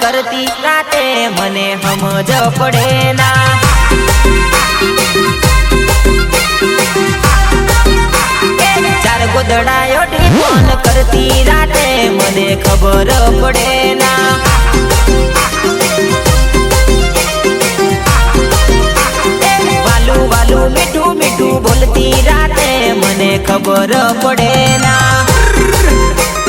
કરતી રાતે મને સમજ પડે ના. ચાર ગોદડાયો ફોન કરતી રાતે મને ખબર પડે ના. વાલું મીઠું મીઠું બોલતી રાતે મને ખબર પડે ના.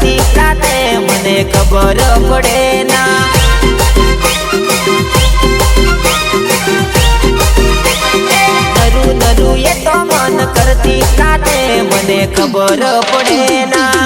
કરતી રાતે મને ખબર પડે ના. નરું નરું એ તો મન કરતી રાતે મને ખબર પડે ના.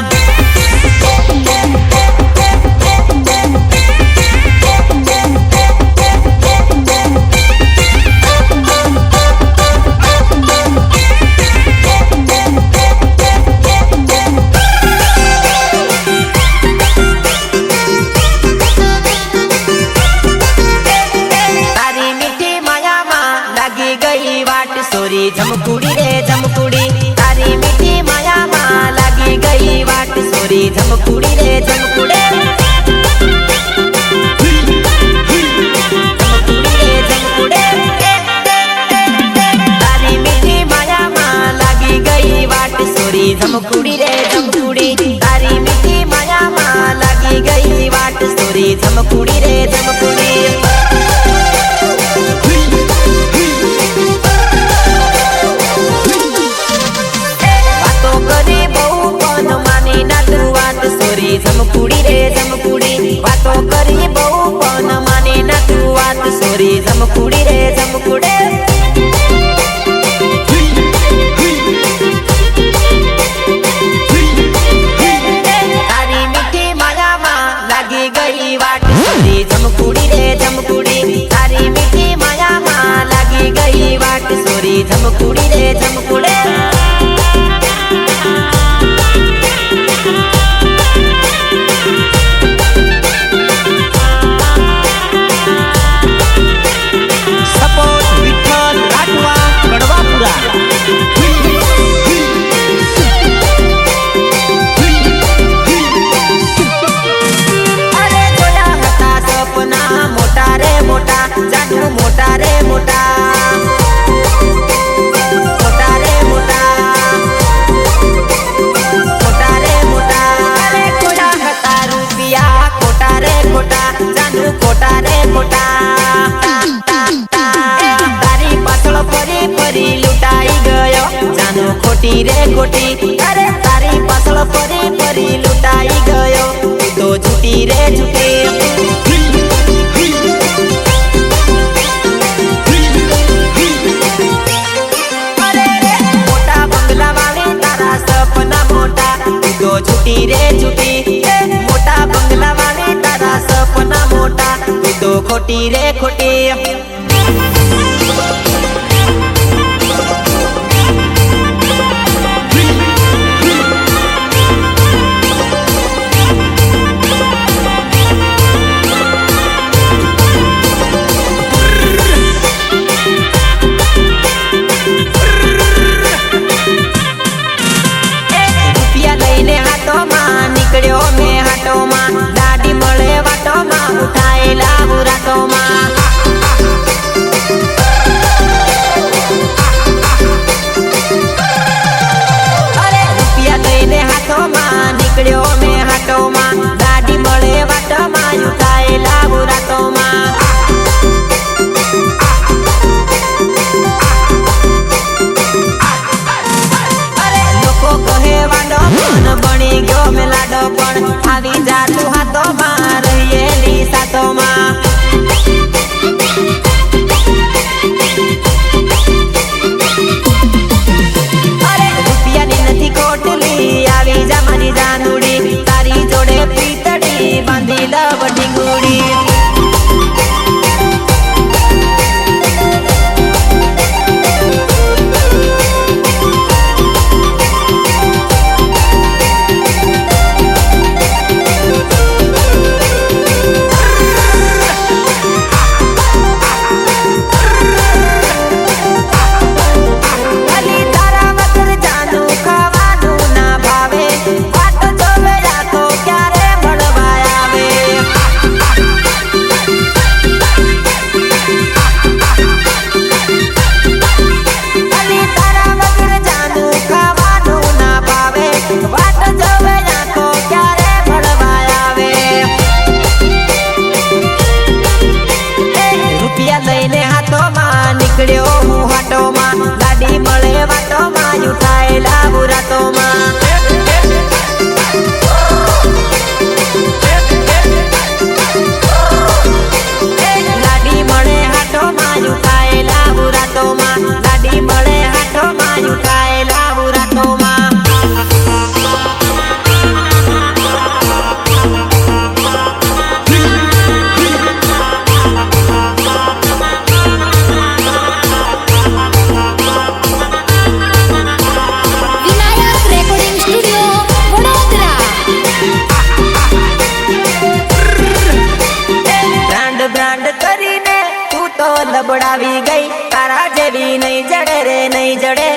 વાટ સોરી, જમકુડી રે, જમકુડી. તારી મીઠી માયામાં લાગી ગઈ વાટ સોરી, જમકુડી રે, જમકુડે. જમકુડી રે, જમકુડે. તારી મીઠી માયામાં લાગી ગઈ વાટ સોરી, જમકુડી રે સોરી જમકુડી રે જમકુડી વાતો કરી બહુ પણ માને ના તું વાત. છોરી જમકુડી રે ખોટી રે ગોટી, અરે તારી પાછળ ફરી ફરી લૂંટાઈ ગયો. તું જૂટી રે જૂટી. રે એ મોટા બંગલા વાળી તારા સપના મોટા. તો ખોટી રે ખોટી. જડે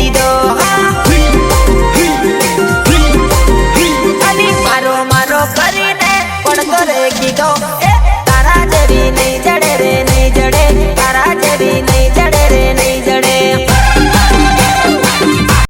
sentido.